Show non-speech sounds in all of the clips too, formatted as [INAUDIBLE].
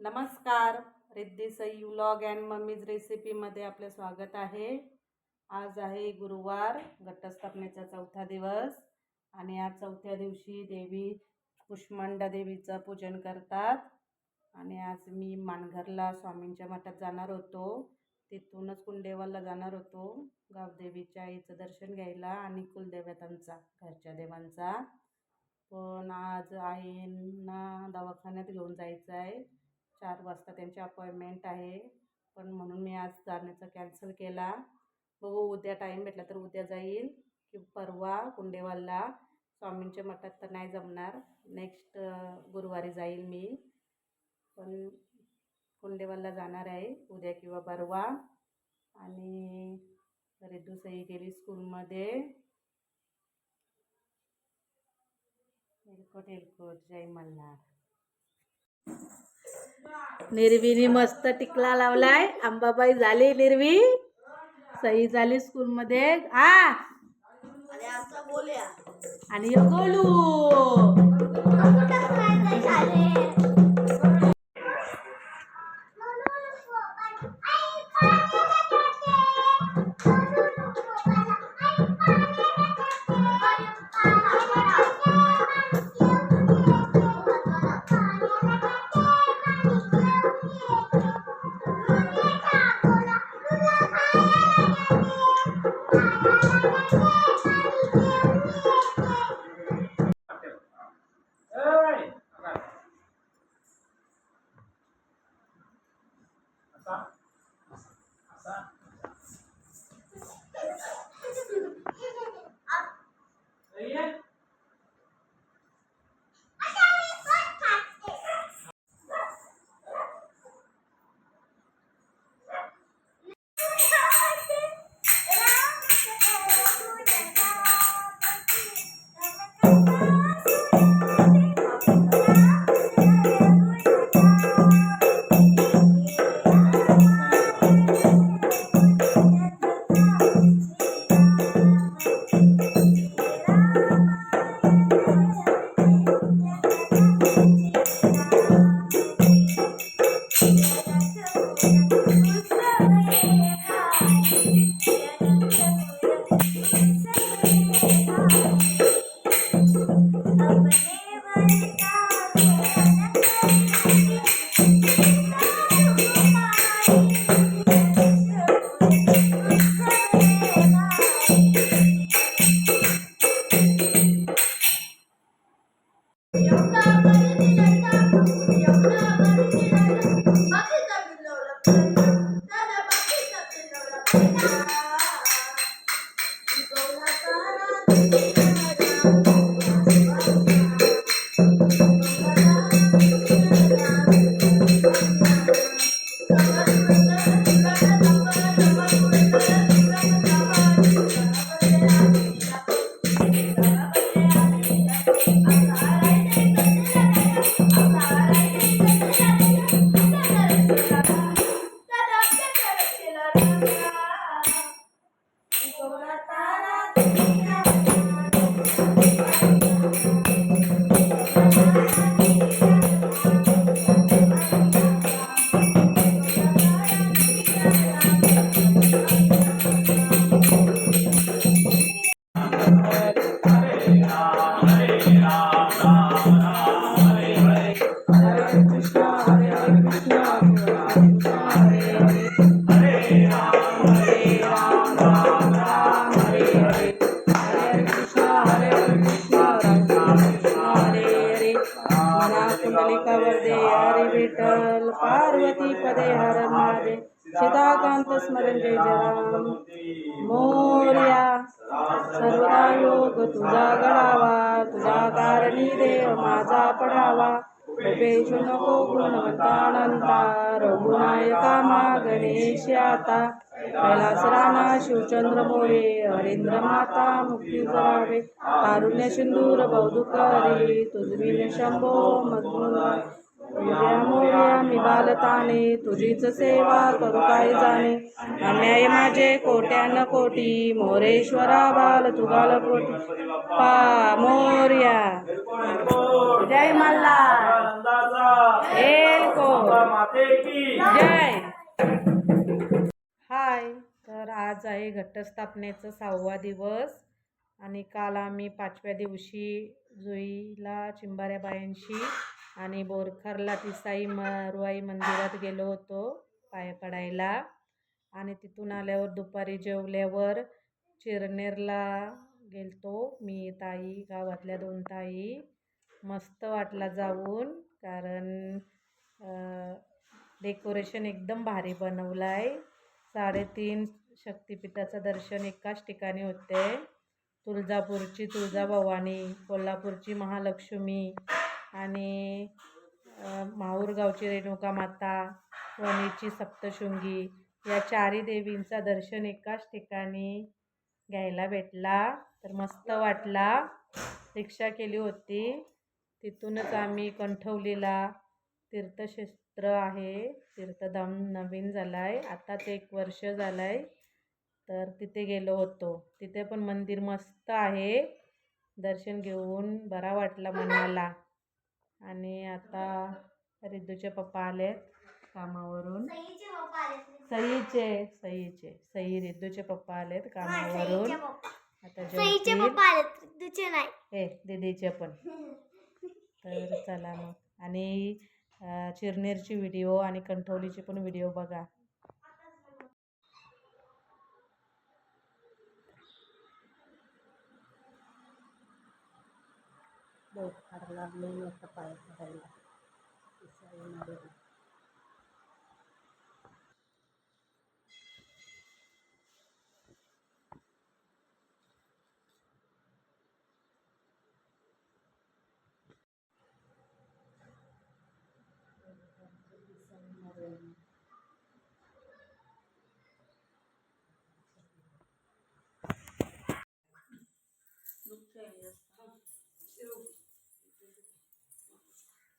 नमस्कार Riddhi Sai vlog and mummy's रेसिपीमध्ये आपलं स्वागत आहे. आज आहे गुरुवार घटस्थापनेचा चौथा दिवस आणि आज चौथ्या दिवशी देवी कुष्मांडा देवीचं पूजन करतात आणि आज मी मानघरला स्वामींच्या मठात जाणार होतो. तिथूनच कुंडेवाला जाणार होतो. गावदेवीच्या आईचं दर्शन घ्यायला आणि कुलदेवतांचा घरच्या देवांचा. पण आज आईंना दवाखान्यात घेऊन जायचं आहे चार वाजता त्यांची अपॉइंटमेंट आहे. पण म्हणून मी आज जाण्याचा कॅन्सल केला. बघू उद्या टाईम भेटला तर उद्या जाईल की परवा कुंडेवालला. स्वामींच्या मठात तर नाही जमणार. नेक्स्ट गुरुवारी जाईल मी. पण कुंडेवालला जाणार आहे उद्या किंवा परवा. आणि रिद्धू सई गेली स्कूलमध्ये हेलकोट हेलकोट जय मल्हार. निर्वीने मस्त टिकला लावलाय. अंबाबाई झाली निर्वी. सई झाली स्कूलमध्ये. आ. आणि Kita berdiri. हरे हर महादेव। सीताकांत स्मरण जय जय राम मोर्या सर्वदा योग तुझा गडावा तुझा कारणी देव माझा पडावा कृपेशु नको गुणवंतानंता रघुनायका मा गणेश आता। कैलास राणा शिवचंद्र मोरे हरेंद्र माता मुक्ती करावे। कारुण्य सिंदूर बौदुकरी तुझविन शंभो मधुरा। मोर्या मोर्या मी बालताने तुझीच सेवा करू काय जाणे? अन्याय माझे कोट्यान कोटी मोरेश्वरा बाल तुगाल कोटी. पा मोर्या. जय मल्ला जय. हाय तर आज आहे घटस्थापनेचा सहावा दिवस आणि काल आम्ही पाचव्या दिवशी जुईला चिंबाऱ्याबायांशी आणि बोरखरला तिसाई म रुवाई मंदिरात गेलो होतो पाया पडायला. आणि तिथून आल्यावर दुपारी जेवल्यावर चिरनेरला गेलतो मी ताई गावातल्या दोन ताई. मस्त वाटला जाऊन कारण डेकोरेशन एकदम भारी बनवलं आहे साडेतीन शक्तिपीठाचं दर्शन एकाच ठिकाणी होते. तुळजापूरची तुळजाभवानी कोल्हापूरची महालक्ष्मी आणि माहूरगावची रेणुका माता वणीची सप्तशृंगी या चारी देवींचा दर्शन एकाच ठिकाणी घ्यायला भेटला. तर मस्त वाटला. रिक्षा केली होती. तिथूनच आम्ही कंठवलीला तीर्थक्षेत्र आहे. तीर्थधाम नवीन झाला आहे आताच एक वर्ष झालं आहे तर तिथे गेलो होतो. तिथे पण मंदिर मस्त आहे. दर्शन घेऊन बरा वाटला मनाला. आणि आता रिद्धूचे पप्पा आलेत कामावरून. सईचे सईचे सई रिद्धूचे पप्पा आलेत कामावरून. आता सईचे पप्पा आलेत तुझे नाही. हे दीदीचे पण. [LAUGHS] तर चला मग. आणि चिरनेरची व्हिडिओ आणि कंठवलीची पण व्हिडिओ बघा. फार लागलो आता पाय पडायला इसाईमध्ये.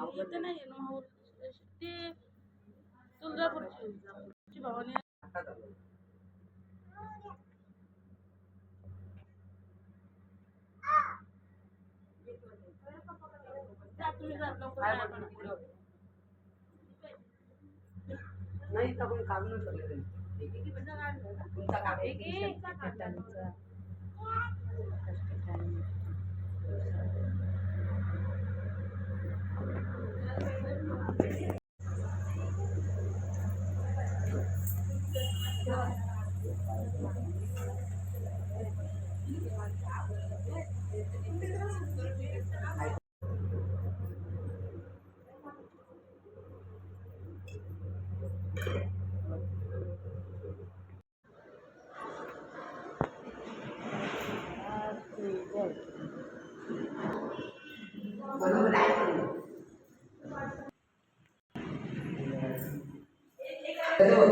चा- इथं नाही ना माहूर ते तुळजापूरची भवानी. नाही तर आपण काम नाही केलं. तुमचा काम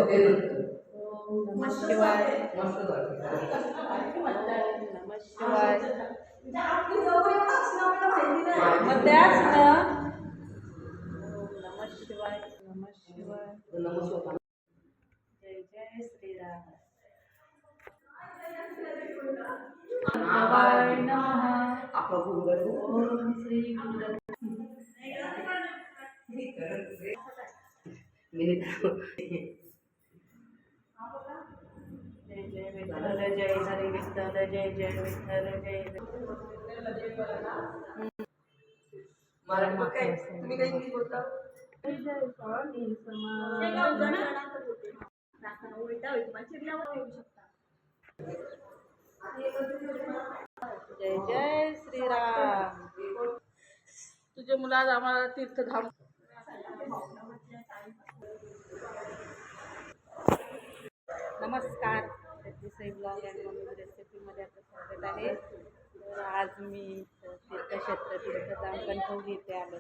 ते बघ, ते बघ. नमः शिवाय मस्त झालं. नमः शिवाय म्हणजे आपली जवळ एवढं असणं आपल्याला माहिती नाही मग त्याच ना नमः शिवाय नमः शिवाय नमस्कार. जय जय श्रीराम आभार. नमः आपलं गुरुगड. ओम श्री गुरु मी जय जय विठ्ठल जय हरी विठ्ठल जय जय विठ्ठल जय तुम्ही काही इंग्लिश बोलता जय येऊ शकता जय जय श्रीराम. तुझे मुला आज आम्हाला तीर्थधाम नमस्कार साई ब्लॉग अँड मम्मी रेसिपीमध्ये आपलं स्वागत आहे. तर आज मी तीर्थक्षेत्र तीर्थधाम कणकवली घेते आलो.